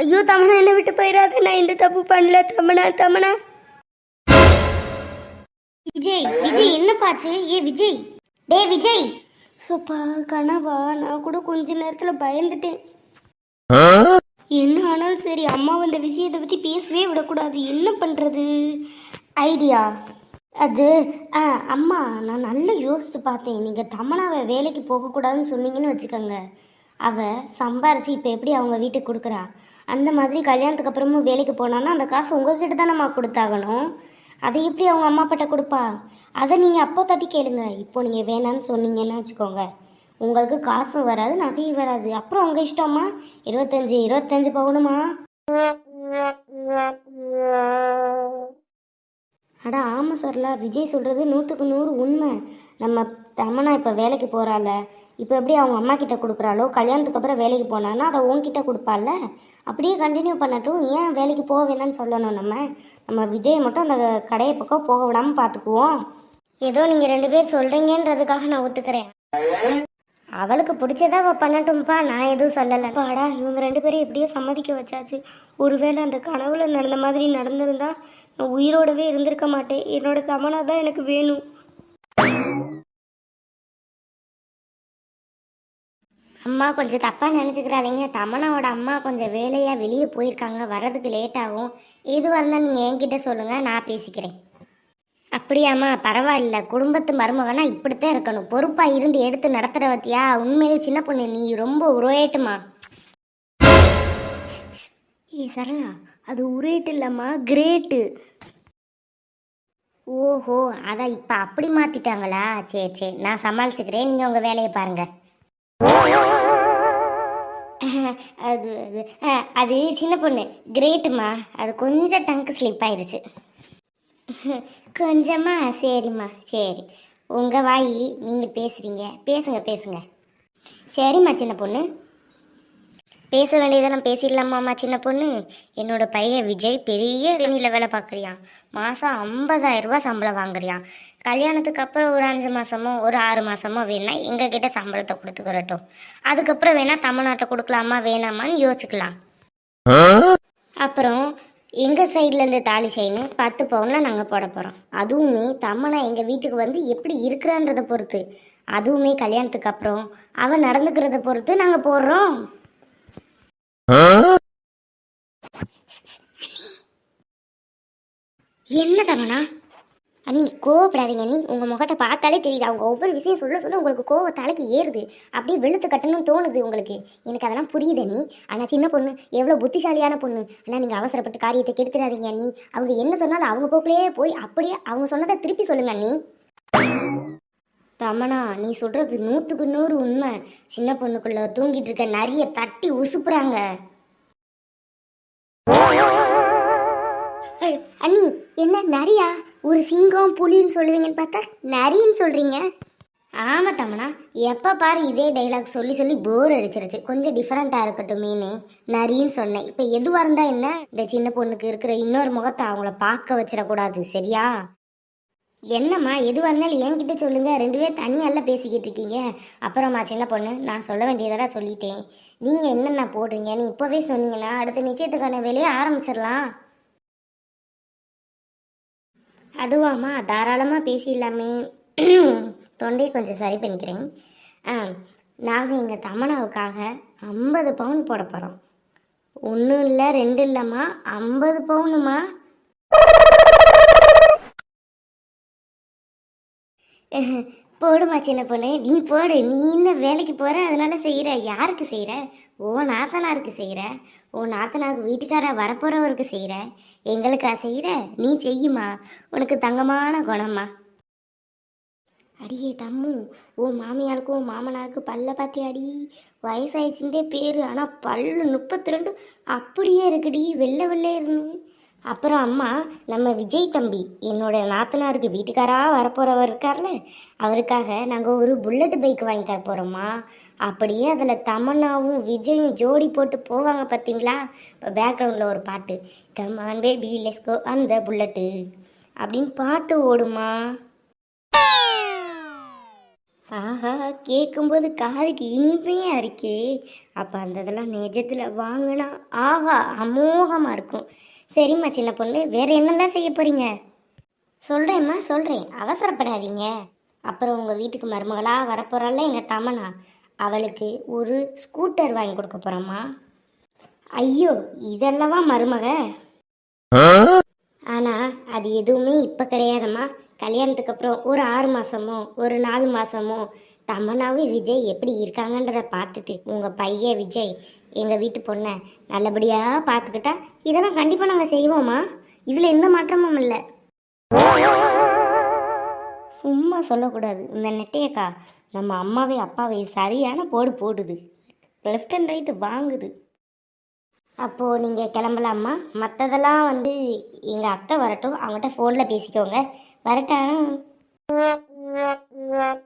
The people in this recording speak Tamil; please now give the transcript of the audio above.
ஐயோ தமனா என்னை விட்டு போயிடாத. நான் இந்த தப்பு பண்ணல தமனா தமனா. விஜய் விஜய் என்ன பாச்சு ஏ விஜய். டே விஜய். சூப்பா கனவா நான் கூட கொஞ்ச நேரத்துல பயந்துட்டேன். என்ன ஆனாலும் சரி அம்மா வந்த விஷயத்தை பத்தி பேசவே விடக்கூடாது. என்ன பண்றது? ஐடியா. அது ஆ அம்மா நான் நல்லா யோசிச்சு பார்த்தேன். நீங்கள் தமனாவை வேலைக்கு போகக்கூடாதுன்னு சொன்னீங்கன்னு வச்சுக்கோங்க. அவள் சம்பாரிச்சு இப்போ எப்படி அவங்க வீட்டுக்கு கொடுக்குறா? அந்த மாதிரி கல்யாணத்துக்கு அப்புறமும் வேலைக்கு போனான்னா அந்த காசு உங்ககிட்ட தானம்மா கொடுத்தாகணும்? அதை எப்படி அவங்க அம்மா அப்பாட்ட கொடுப்பா? அதை நீங்கள் அப்போ தட்டி கேளுங்க. இப்போ நீங்கள் வேணான்னு சொன்னீங்கன்னு வச்சுக்கோங்க. உங்களுக்கு காசும் வராது நகையும் வராது. அப்புறம் உங்கள் இஷ்டம்மா? இருபத்தஞ்சி இருபத்தஞ்சி போகணுமா? அட ஆமாம் சார்லா விஜய் சொல்கிறது நூற்றுக்கு நூறு உண்மை. நம்ம தமனா இப்போ வேலைக்கு போகிறாள் இப்போ எப்படி அவங்க அம்மா கிட்ட கொடுக்குறாளோ கல்யாணத்துக்கு அப்புறம் வேலைக்கு போனான்னா அதை உன்கிட்ட கொடுப்பாள்ல அப்படியே கண்டினியூ பண்ணட்டும். ஏன் வேலைக்கு போக வேணாம்னு சொல்லணும் நம்ம? நம்ம விஜய் மட்டும் அந்த கடையை பக்கம் போக விடாமல் பார்த்துக்குவோம் ஏதோ நீங்கள் ரெண்டு பேர் சொல்கிறீங்கன்றதுக்காக நான் ஒத்துக்கிறேன். அவளுக்கு பிடிச்சதா அவள் பண்ணட்டும்ப்பா நான் எதுவும் சொல்லலை. பாடா இவங்க ரெண்டு பேரும் எப்படியோ சம்மதிக்க வச்சாச்சு. ஒருவேளை அந்த கனவுல நடந்த மாதிரி நடந்திருந்தா நான் உயிரோடவே இருந்திருக்க மாட்டேன். என்னோட தமனா தான் எனக்கு வேணும். அம்மா கொஞ்சம் தப்பாக நினச்சிக்கிறாதீங்க. தமனாவோட அம்மா கொஞ்சம் வேலையாக வெளியே போயிருக்காங்க. வர்றதுக்கு லேட் ஆகும். எதுவாக இருந்தால் நீங்கள் என்கிட்ட சொல்லுங்கள் நான் பேசிக்கிறேன். அப்படியாம்மா பரவாயில்ல. குடும்பத்து மருமகனா இப்படித்தான் இருக்கணும். பொறுப்பாக இருந்து எடுத்து நடத்துகிற பத்தியா? உண்மையிலே சின்ன பொண்ணு. நீ ரொம்ப உருவேட்டுமா ஏ சரளா அது உரேட்டு இல்லைம்மா. கிரேட்டு. ஓஹோ அதான் இப்போ அப்படி மாற்றிட்டாங்களா சரி சரி. நான் சமாளிச்சுக்கிறேன். நீங்கள் உங்கள் வேலையை பாருங்கள் அது அது அது சின்ன பொண்ணு. கிரேட்டுமா அது கொஞ்சம் டங்கு ஸ்லிப் ஆயிடுச்சு கொஞ்சமா சரிம்மா சரி. உங்கள் வாய் நீங்கள் பேசுகிறீங்க பேசுங்க பேசுங்க. சரிம்மா சின்ன பொண்ணு. பேச வேண்டியதெல்லாம் பேசிடலாமாம்மா சின்ன பொண்ணு? என்னோட பையன் விஜய் பெரிய ரெனியில் வேலை பார்க்குறியான் மாதம் ஐம்பதாயிரம் ரூபாய் சம்பளம் வாங்குறியான் கல்யாணத்துக்கு அப்புறம் ஒரு அஞ்சு மாதமோ ஒரு ஆறு மாதமோ வேணா எங்ககிட்ட சம்பளத்தை கொடுத்துக்கிறட்டும். அதுக்கப்புறம் வேணா தமிழ்நாட்டை கொடுக்கலாமா வேணாமான்னு யோசிக்கலாம் அப்புறம் எங்கள் சைட்லேருந்து தாலி செயின் பத்து பவுனில் நாங்கள் போட போகிறோம் அதுவுமே தம்மனை எங்கள் வீட்டுக்கு வந்து எப்படி இருக்கிறான்றதை பொறுத்து. அதுவுமே கல்யாணத்துக்கு அப்புறம் அவன் நடந்துக்கிறத பொறுத்து நாங்கள் போடுறோம். என்ன தவணா அண்ணி கோவப்படாதீங்க அண்ணி. உங்கள் முகத்தை பார்த்தாலே தெரியுது. அவங்க ஒவ்வொரு விஷயம் சொல்ல சொல்ல உங்களுக்கு கோவ தலைக்கு ஏறுது. அப்படியே வெளுத்து கட்டணும்னு தோணுது உங்களுக்கு. எனக்கு அதெல்லாம் புரியுது அண்ணி. ஆனால் சின்ன பொண்ணு. எவ்வளோ புத்திசாலியான பொண்ணு. ஆனால் நீங்கள் அவசரப்பட்டு காரியத்தை கெடுத்துடாதீங்க அண்ணி. அவங்க என்ன சொன்னாலும் அவங்க போக்குலேயே போய் அப்படியே அவங்க சொன்னதை திருப்பி சொல்லுங்க அண்ணி. தமனா நீ சொல்கிறது நூற்றுக்கு நூறு உண்மை. சின்ன பொண்ணுக்குள்ள தூங்கிட்டு இருக்க நிறைய தட்டி உசுப்புறாங்க. அண்ணி என்ன நரியா? ஒரு சிங்கம் புலின்னு சொல்லுவீங்கன்னு பார்த்தா நரின்னு சொல்றீங்க. ஆமா தமனா எப்போ பாரு இதே டைலாக் சொல்லி சொல்லி போர் அடிச்சிருச்சு. கொஞ்சம் டிஃப்ரெண்ட்டாக இருக்கட்டும் மீன் நரின்னு சொன்னேன். இப்போ எதுவாக இருந்தால் என்ன? இந்த சின்ன பொண்ணுக்கு இருக்கிற இன்னொரு முகத்தை அவங்கள பார்க்க வச்சிடக்கூடாது சரியா? என்னம்மா எதுவாக இருந்தாலும் என்கிட்ட சொல்லுங்கள் ரெண்டு பேர் தனியால பேசிக்கிட்டு இருக்கீங்க. அப்புறமா சின்ன பொண்ணு நான் சொல்ல வேண்டியதெல்லாம் சொல்லிட்டேன். நீங்கள் என்னென்ன போடுறீங்கன்னு இப்போவே சொன்னீங்கன்னா அடுத்த நிச்சயத்துக்கான வேலையை ஆரம்பிச்சிடலாம். அதுவாம்மா தாராளமாக பேசிடலாமே. தொண்டையை கொஞ்சம் சரி பண்ணிக்கிறேன். ஆ நாங்கள் எங்கள் தமனாவுக்காக ஐம்பது பவுன் போட போகிறோம் ஒன்றும் இல்லை ரெண்டு இல்லைம்மா ஐம்பது பவுனுமா போடுமா சின்ன பொண்ணு. நீ போடு. நீ இன்னும் வேலைக்கு போகிற அதனால செய்கிற யாருக்கு செய்கிற ஓ நாத்தனாருக்கு செய்கிற ஓ நாத்தனாருக்கு வீட்டுக்கார வரப்போகிறவருக்கு செய்கிற எங்களுக்கா செய்கிற நீ செய்யுமா. உனக்கு தங்கமான குணம்மா. அடியே தம்மு. ஓ மாமியாருக்கும் உன் மாமனாருக்கும் பல்ல பார்த்தியாடி வயசாயிடுச்சுட்டே பேர். ஆனால் பல்லு முப்பத்தி ரெண்டு அப்படியே இருக்குடி. வெள்ளை வெள்ளை இருந்து. அப்புறம் அம்மா நம்ம விஜய் தம்பி என்னோட நாத்தனாருக்கு வீட்டுக்காராக வரப்போகிறவர் இருக்கார்ல அவருக்காக நாங்கள் ஒரு புல்லட் பைக் வாங்கி தர போகிறோம்மா அப்படியே அதில் தமன்னாவும் விஜயும் ஜோடி போட்டு போவாங்க பார்த்தீங்களா இப்போ பேக்ரவுண்டில் ஒரு பாட்டு come on baby let's go அந்த புல்லட்டு அப்படின்னு பாட்டு ஓடுமா ஆஹா கேட்கும்போது காதுக்கு இனிமையாக இருக்கே அப்போ அந்த இதெல்லாம் நிஜத்தில் வாங்கினா ஆஹா அமோகமாக இருக்கும். சரிம்மா சின்ன பொண்ணு. வேறு என்னெல்லாம் செய்ய போகிறீங்க சொல்கிறேம்மா சொல்கிறேன் அவசரப்படாதீங்க. அப்புறம் உங்கள் வீட்டுக்கு மருமகளாக வரப்போகிறாள்ல எங்கள் தமனா? அவளுக்கு ஒரு ஸ்கூட்டர் வாங்கி கொடுக்க போகிறோம்மா ஐயோ இதெல்லவா மருமக? ஆனால் அது எதுவுமே இப்போ கிடையாதம்மா. கல்யாணத்துக்கு அப்புறம் ஒரு ஆறு மாதமோ ஒரு நாலு மாதமோ தமனாவும் விஜய் எப்படி இருக்காங்கன்றதை பார்த்துட்டு உங்கள் பையன் விஜய் எங்கள் வீட்டு பொண்ணை நல்லபடியாக பார்த்துக்கிட்டா இதெல்லாம் கண்டிப்பாக நாங்கள் செய்வோம்மா. இதில் எந்த மாற்றமும் இல்லை. சும்மா சொல்லக்கூடாது. இந்த நெட்டையக்கா நம்ம அம்மாவை அப்பாவை சரியான போடு போடுது. லெஃப்ட் அண்ட் ரைட்டு வாங்குது. அப்போது நீங்கள் கிளம்பலாமா மற்றதெல்லாம் வந்து எங்கள் அத்தை வரட்டும். அவங்ககிட்ட ஃபோனில் பேசிக்கோங்க. வரட்டா? Yeah.